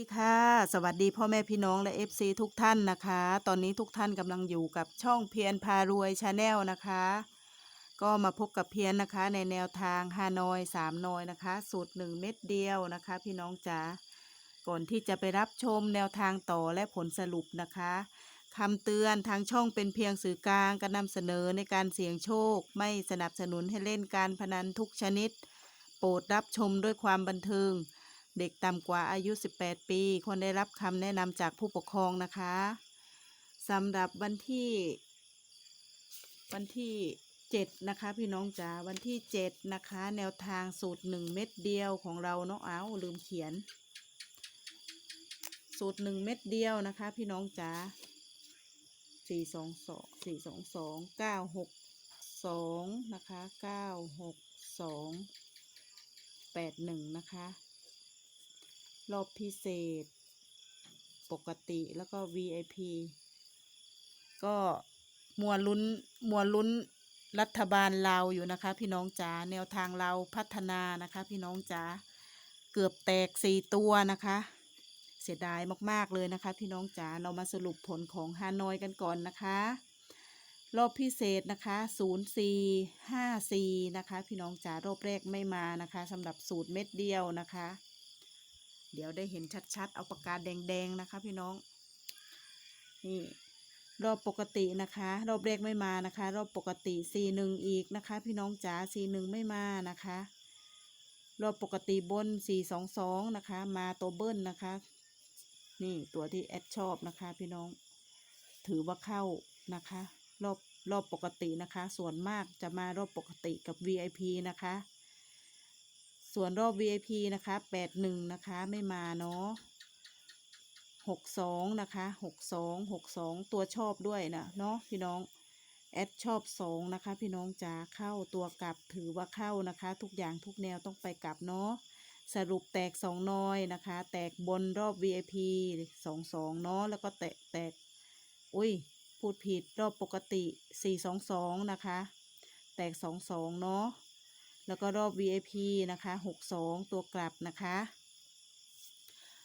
ดีค่ะ สวัสดีพ่อแม่พี่น้องและ FC ทุกท่านนะคะ ตอนนี้ทุกท่านกำลังอยู่กับช่องเพียรพารวยชาแนลนะคะ ก็มาพบกับเพียรนะคะ ในแนวทางฮานอยสามนอยนะคะ สูตรหนึ่งเม็ดเดียวนะคะ พี่น้องจ๋าก่อนที่จะไปรับชมแนวทางต่อและผลสรุปนะคะคำเตือนทางช่องเป็นเพียงสื่อกลางการนำเสนอในการเสี่ยงโชค ไม่สนับสนุนให้เล่นการพนันทุกชนิด โปรดรับชมด้วยความบันเทิง เด็กต่ำกว่าอายุ 18 ปี ควรได้รับคำแนะนำจากผู้ปกครองนะคะสำหรับวันที่ วันที่ 7 นะคะ พี่น้องจ๋าวันที่ 7 นะคะ แนวทางสูตร 1 เม็ดเดียวของเราเนาะเอาลืมเขียน สูตร 1 เม็ดเดียวนะคะ พี่น้องจ๋าสี่สองสองสี่สองสองเก้าหกสองนะคะเก้าหกสองแปดหนึ่งนะคะ รอบพิเศษ ปกติแล้วก็ VIP ก็มัวลุ้นมัวลุ้นรัฐบาลเราอยู่นะคะ พี่น้องจ๋าแนวทางเราพัฒนานะคะ พี่น้องจ๋าเกือบแตกสี่ตัวนะคะ เสียดายมากๆเลยนะคะ พี่น้องจ๋าเรามาสรุปผลของฮานอยกันก่อนนะคะ รอบพิเศษนะคะ 04 54 นะคะ พี่น้องจ๋ารอบแรกไม่มานะคะสำหรับสูตรเม็ดเดียวนะคะ เดี๋ยวได้เห็นชัดๆ เอาปากกาแดงๆนะคะพี่น้อง นี่รอบปกตินะคะ รอบแรกไม่มานะคะ รอบปกติ 41 อีกนะคะ พี่น้องจ๋า 41 ไม่มานะคะ รอบปกติบน 422 นะคะ มาตัวเบิ้ลนะคะ นี่ตัวที่แอดชอบนะคะ พี่น้อง ถือว่าเข้านะคะ รอบรอบปกตินะคะ ส่วนมากจะมารอบปกติกับ VIP นะคะ ส่วนรอบ VIP นะคะ81นะคะไม่มาเนาะ62นะคะ62 62ตัวชอบด้วยนะเนาะพี่น้องแอดชอบ2นะคะ พี่น้องจ๋าเข้าตัวกลับถือว่าเข้านะคะ ทุกอย่างทุกแนวต้องไปกลับเนาะสรุปแตก2น้อยนะคะ แตกบนรอบ VIP 22เนาะแล้วก็แตกแตกอุ้ยพูดผิดรอบปกติ422นะคะ แตก22เนาะ แล้วก็รอบ VIP นะคะ 62 ตัวกลับนะคะ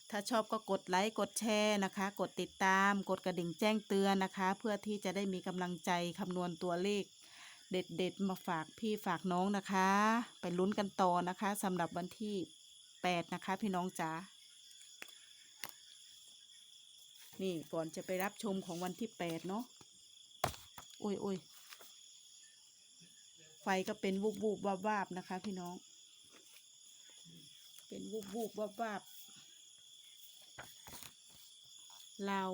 ถ้าชอบก็กดไลค์ กดแชร์นะคะ กดติดตาม กดกระดิ่งแจ้งเตือนนะคะ เพื่อที่จะได้มีกำลังใจคำนวณตัวเลข เด็ดๆ มาฝากพี่ฝากน้องนะคะ ไปลุ้นกันต่อนะคะสำหรับวันที่ 8 นะคะ พี่น้องจ๋านี่ก่อนจะไปรับชมของวันที่ 8 เนาะโอ้ยโอ้ย ไฟก็เป็นวูบวูบวาบวาบนะคะ พี่น้อง เป็นวูบวูบวาบวาบลาว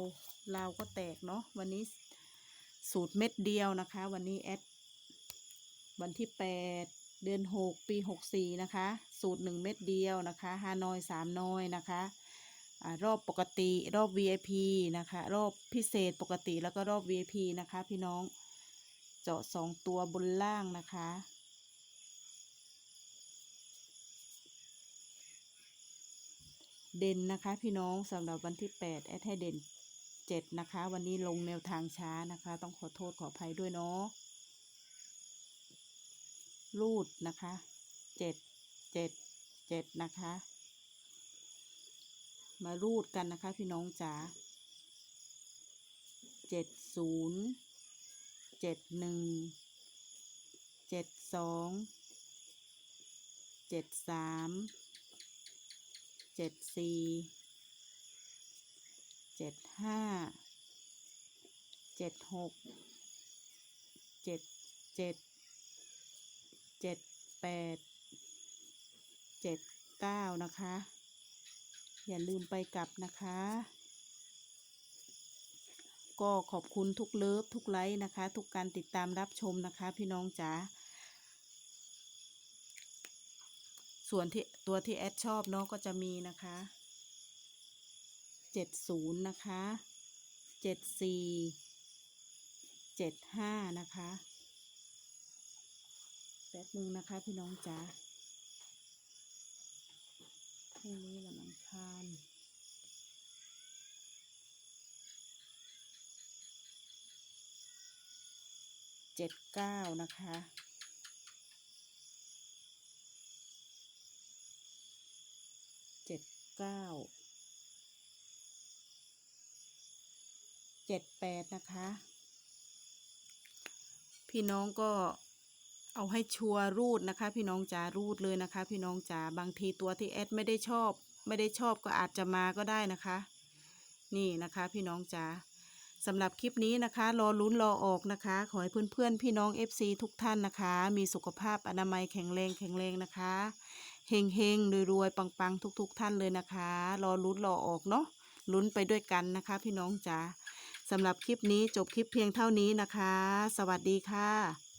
ลาวก็แตกเนาะวันนี้สูตรเม็ดเดียวนะคะ วันนี้แอดวันที่แปดเดือนหกปีหกสี่นะคะ สูตรหนึ่งเม็ดเดียวนะคะฮานอยสามนอยนะคะรอบปกติรอบ VIP นะคะ รอบพิเศษปกติแล้วก็รอบ VIP นะคะ พี่น้อง เจาะสองตัวบนล่างนะคะ เด่นนะคะพี่น้องสำหรับวันที่8แอดให้เด่น 7 นะคะ วันนี้ลงแนวทางช้านะคะ ต้องขอโทษขออภัยด้วยเนาะรูดนะคะ7 7 7นะคะ มารูดกันนะคะพี่น้องจ๋า70 เจ็ดหนึ่งเจ็ดสองเจ็ดสามเจ็ดสี่เจ็ดห้าเจ็ดหกเจ็ดเจ็ดเจ็ดแปดเจ็ดเก้านะคะ อย่าลืมไปกลับนะคะ ก็ขอบคุณทุกเลิฟทุกไลค์นะคะ ทุกการติดตามรับชมนะคะพี่น้องจ๋าส่วนที่ตัวที่แอดชอบเนาะก็จะมีนะคะเจ็ดศูนย์นะคะเจ็ดสี่เจ็ดห้านะคะแป๊บนึงนะคะพี่น้องจ๋าพรุ่งนี้วันอังคาร จ็ดเก้านะคะเจ็ดเก้าเจ็ดแปดนะคะ พี่น้องก็เอาให้ชัวรูดนะคะ พี่น้องจ๋ารูดเลยนะคะ พี่น้องจ๋าบางทีตัวที่แอดไม่ได้ชอบ ไม่ได้ชอบก็อาจจะมาก็ได้นะคะ นี่นะคะ พี่น้องจ๋า สำหรับคลิปนี้นะคะ รอลุ้นรอออกนะคะ ขอให้เพื่อนๆ พี่น้อง FC ทุกท่านนะคะ มีสุขภาพอนามัยแข็งแรงแข็งแรงนะคะเฮงเฮงรวยๆปังๆ ทุก ๆ ท่านเลยนะคะ รอลุ้นรอออกเนาะลุ้นไปด้วยกันนะคะ พี่น้องจ๋าสำหรับคลิปนี้จบคลิปเพียงเท่านี้นะคะ สวัสดีค่ะ